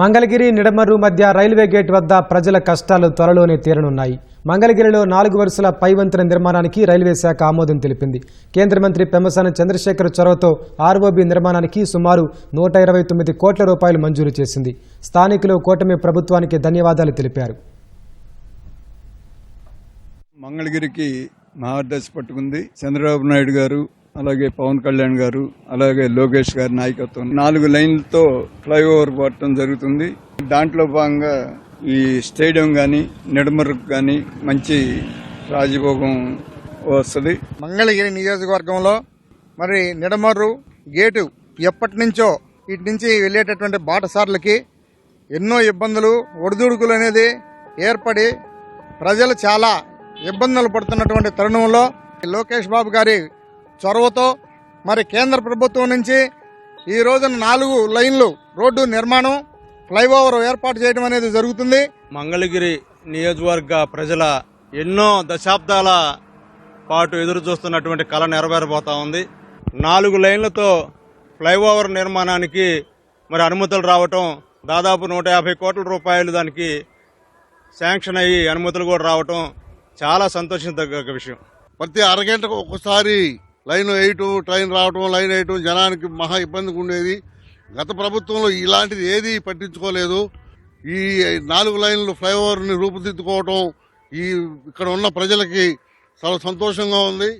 మంగళగిరి నిడమర్రు మధ్య railway gate వద్ద ప్రజల కష్టాలు త్వరలోనే తీరనున్నాయి. మంగళగిరిలో నాలుగు వరుసల పైవంతెన నిర్మాణానికి రైల్వే శాఖ ఆమోదం తెలిపింది. కేంద్ర మంత్రి పెమ్మసాని చంద్రశేఖర్ చొరవతో ఆర్ఓబీ నిర్మాణానికి సుమారు నూట ఇరవై తొమ్మిది కోట్ల రూపాయలు మంజూరు చేసింది. స్థానికులు కూటమి ప్రభుత్వానికి ధన్యవాదాలు తెలిపారు. మంగళగిరికి మహాదశ పట్టుకుంది. చంద్రబాబు నాయుడు గారు అలాగే పవన్ కళ్యాణ్ గారు అలాగే లోకేష్ గారి నాయకత్వం. నాలుగు లైన్లతో ఫ్లైఓవర్ పట్టడం జరుగుతుంది. దాంట్లో భాగంగా ఈ స్టేడియం కానీ నిడమరుకు కానీ మంచి రాజభోగం వస్తుంది. మంగళగిరి నియోజకవర్గంలో మరి నిడమర్రు గేటు ఎప్పటి నుంచో ఇటు నుంచి వెళ్ళేటటువంటి బాటసార్లకి ఎన్నో ఇబ్బందులు ఒడిదుడుకులు అనేది ఏర్పడి ప్రజలు చాలా ఇబ్బందులు పడుతున్నటువంటి తరుణంలో లోకేష్ బాబు గారి చొరవతో మరి కేంద్ర ప్రభుత్వం నుంచి ఈ రోజున నాలుగు లైన్లు రోడ్డు నిర్మాణం ఫ్లైఓవర్ ఏర్పాటు చేయడం అనేది జరుగుతుంది. మంగళగిరి నియోజకవర్గ ప్రజల ఎన్నో దశాబ్దాల పాటు ఎదురు చూస్తున్నటువంటి కళ నెరవేరబోతా ఉంది. నాలుగు లైన్లతో ఫ్లైఓవర్ నిర్మాణానికి మరి అనుమతులు రావటం దాదాపు నూట యాభై కోట్ల రూపాయలు దానికి శాంక్షన్ అయ్యి అనుమతులు కూడా రావటం చాలా సంతోషించదగ్గ విషయం. ప్రతి అరగంటకు ఒక్కసారి లైన్ వేయటం ట్రైన్ రావటం లైన్ వేయటం జనానికి మహా ఇబ్బందిగా ఉండేది. గత ప్రభుత్వంలో ఇలాంటిది ఏది పట్టించుకోలేదు. ఈ నాలుగు లైన్లు ఫ్లైఓవర్ని రూపుదిద్దుకోవటం ఈ ఇక్కడ ఉన్న ప్రజలకి చాలా సంతోషంగా ఉంది.